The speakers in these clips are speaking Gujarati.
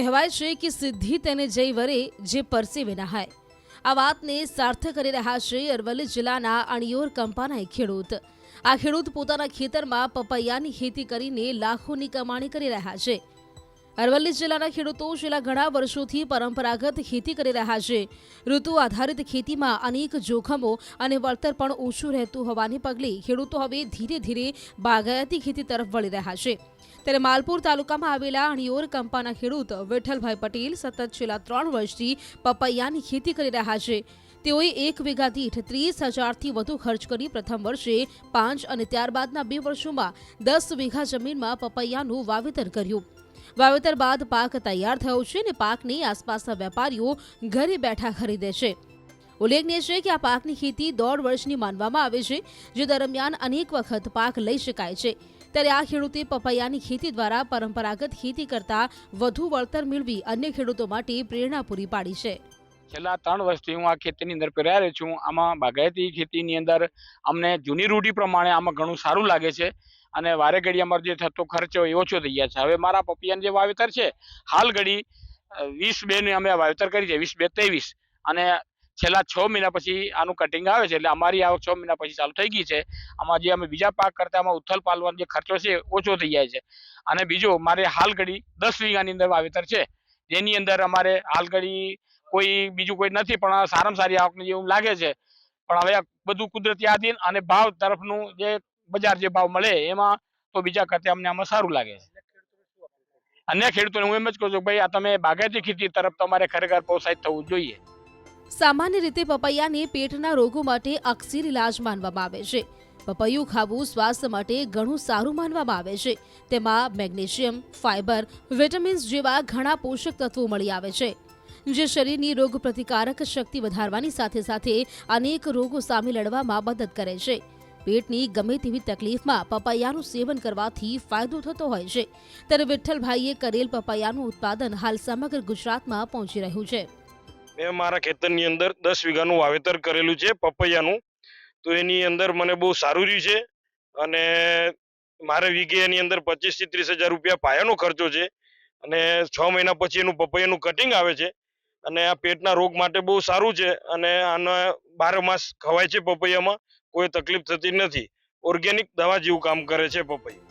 કહેવાય છે કે સિદ્ધિ તેને જય વરે, જે પરસેવે નહાય આ વાતને સાર્થક કરી રહ્યા છે અરવલ્લી જિલ્લાના અણિયોર કંપાના એક ખેડૂત. આ ખેડૂત પોતાના ખેતરમાં પપૈયાની ખેતી કરીને લાખોની કમાણી કરી રહ્યા છે. અરવલ્લી જિલ્લાના ખેડૂતો છેલ્લા ઘણા વર્ષોથી પરંપરાગત ખેતી કરી રહ્યા છે. ઋતુ આધારિત ખેતીમાં અનેક જોખમો અને વળતર પણ ઓછું રહેતું હોવાને પગલે ખેડૂતો હવે ધીરે ધીરે બાગાયતી ખેતી તરફ વળી રહ્યા છે. ત્યારે માલપુર તાલુકામાં આવેલા અણિયોર કંપાના ખેડૂત વિઠ્ઠલભાઈ પટેલ સતત છેલ્લા ત્રણ વર્ષથી પપૈયાની ખેતી કરી રહ્યા છે. તેઓએ એક વીઘા દીઠ ત્રીસ હજારથી વધુ ખર્ચ કરી પ્રથમ વર્ષે પાંચ અને ત્યારબાદના બે વર્ષોમાં દસ વીઘા જમીનમાં પપૈયાનું વાવેતર કર્યું. વાવેતર બાદ પાક તૈયાર થયો છે અને પાકની આસપાસના વેપારીઓ ઘરે બેઠા ખરીદે છે. ઉલ્લેખનીય છે કે આ પાકની ખેતી દોઢ વર્ષની માનવામાં આવે છે, જે દરમિયાન અનેક વખત પાક લઈ શકાય છે. ત્યારે આ ખેડૂતે પપૈયાની ખેતી દ્વારા પરંપરાગત ખેતી કરતા વધુ વળતર મેળવી અન્ય ખેડૂતો માટે પ્રેરણા પૂરી પાડી છે. છેલ્લા ત્રણ વર્ષથી હું આ ખેતીની અંદર પેરાયેલો છું. આમાં બાગાયતી ખેતીની અંદર અમને જૂની રૂઢી પ્રમાણે આમાં ઘણું સારું લાગે છે અને વારે ઘડી અમારો જે થતો ખર્ચો એ ઓછો થઈ ગયા છે. હવે મારા પપિયાનું જે વાવેતર છે, હાલ ઘડી વીસ બેનું અમે વાવેતર કરી છે, વીસ બે ત્રેવીસ. અને છેલ્લા છ મહિના પછી આનું કટિંગ આવે છે, એટલે અમારી આવક છ મહિના પછી ચાલુ થઈ ગઈ છે. આમાં જે અમે બીજા પાક કરતા આમાં ઉથલ પાલવાનો જે ખર્ચો છે ઓછો થઈ જાય છે. અને બીજો, મારે હાલ ઘડી દસ વીઘાની અંદર વાવેતર છે. જેની અંદર અમારે હાલ ઘડી કોઈ બીજું કોઈ નથી, પણ સારામાં સારી આવકની જેવું લાગે છે. પણ હવે બધું કુદરતી આધીન અને ભાવ તરફનું જે બજાર જે ભાવ મળે એમાં તો બીજા કરતા અમને આમાં સારું લાગે છે. અન્ય ખેડૂતોને હું એમ જ કહું છું ભાઈ, આ તમે બાગાયતી ખેતી તરફ તમારે ખરેખર પ્રોત્સાહિત થવું જોઈએ. સામાન્ય રીતે પપૈયાને પેટના રોગો માટે અક્સિર ઇલાજ માનવામાં આવે છે. પપૈયું ખાવું સ્વાસ્થ્ય માટે ઘણું સારું માનવામાં આવે છે. તેમાં મેગ્નેશિયમ ફાઇબર વિટામિન્સ જેવા ઘણા પોષક તત્વો મળી આવે છે. જે શરીરની રોગ પ્રતિકારક શક્તિ વધારવાની સાથે સાથે અનેક રોગો સામે લડવામાં મદદ કરે છે. પેટની ગમે તેવી તકલીફમાં પપૈયાનું સેવન કરવાથી ફાયદો થતો હોય છે. ત્યારે વિઠ્ઠલભાઈએ કરેલ પપૈયાનું ઉત્પાદન હાલ સમગ્ર ગુજરાતમાં પહોંચી રહ્યું છે. મેં મારા ખેતરની અંદર દસ વીઘાનું વાવેતર કરેલું છે પપૈયાનું. તો એની અંદર મને બહુ સારું રહ્યું છે. અને મારે વીઘે એની અંદર પચીસથી ત્રીસ હજાર રૂપિયા પાયાનો ખર્ચો છે. અને છ મહિના પછી એનું પપૈયાનું કટિંગ આવે છે. અને આ પેટના રોગ માટે બહુ સારું છે અને આને બારે માસ ખવાય છે પપૈયામાં, કોઈ તકલીફ થતી નથી. ઓર્ગેનિક દવા જેવું કામ કરે છે પપૈયું.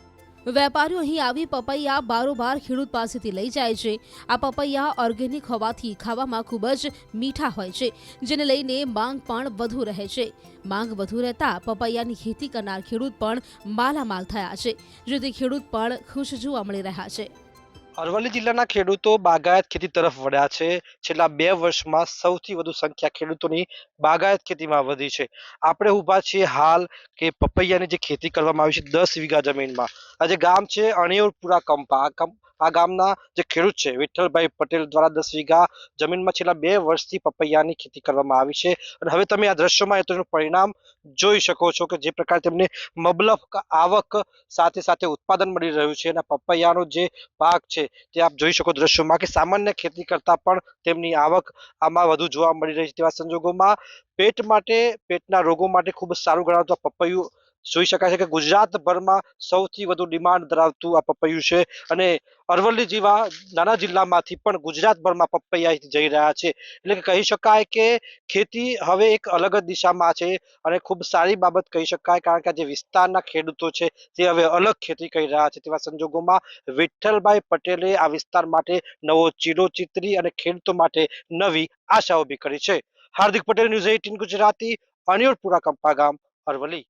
વેપારીઓ અહીં આવી પપૈયા બારોબાર ખેડૂત પાસેથી લઈ જાય છે. આ પપૈયા ઓર્ગેનિક હોવાથી ખાવામાં ખૂબ જ મીઠા હોય છે, જેને લઈને માંગ પણ વધુ રહે છે. માંગ વધુ રહેતા પપૈયાની ખેતી કરનાર ખેડૂત પણ માલામાલ થયા છે, જેથી ખેડૂત પણ ખુશ જોવા મળી રહ્યા છે. અરવલ્લી જિલ્લાના ખેડૂતો બાગાયત ખેતી તરફ વળ્યા છે. છેલ્લા બે વર્ષમાં સૌથી વધુ સંખ્યા ખેડૂતોની બાગાયત ખેતીમાં વધી છે. આપણે ઊભા છીએ હાલ કે પપૈયાની જે ખેતી કરવામાં આવી છે દસ વીઘા જમીનમાં. આજે ગામ છે અણિયોરપુરા કંપા. આ ગામના જે ખેડૂત છે, વિઠ્ઠલભાઈ પટેલ દ્વારા દસ વીઘા જમીનમાં છેલ્લા બે વર્ષથી પપૈયાની ખેતી કરવામાં આવી છે. અને હવે તમે આ દ્રશ્યોમાં તેનું પરિણામ જોઈ શકો છો કે જે પ્રકારે તેમને મબલફ આવક સાથે સાથે ઉત્પાદન મળી રહ્યું છે. અને પપૈયાનો જે પાક છે તે આપ જોઈ શકો દ્રશ્યોમાં કે સામાન્ય ખેતી કરતા પણ તેમની આવક આમાં વધુ જોવા મળી રહી છે. તેવા સંજોગોમાં પેટ માટે, પેટના રોગો માટે ખૂબ જ સારું ગણાવતા પપૈયું જોઈ શકાય છે કે ગુજરાતભરમાં સૌથી વધુ ડિમાન્ડ ધરાવતું આ પપૈયું છે અને અરવલ્લી જેવા નાના જિલ્લામાંથી પણ ગુજરાતભરમાં પપૈયા જઈ રહ્યા છે. એટલે કે કહી શકાય કે ખેતી હવે એક અલગ જ દિશામાં છે અને ખૂબ સારી બાબત કહી શકાય કારણ કે જે વિસ્તારના ખેડૂતો છે તે હવે અલગ ખેતી કરી રહ્યા છે. તેવા સંજોગોમાં વિઠ્ઠલભાઈ પટેલે આ વિસ્તાર માટે નવો ચીરો ચિત્રી અને ખેડૂતો માટે નવી આશા ઊભી કરી છે. હાર્દિક પટેલ ન્યૂઝ એઇટીન ગુજરાતી અનિયોરપુરા કંપા ગામ અરવલ્લી.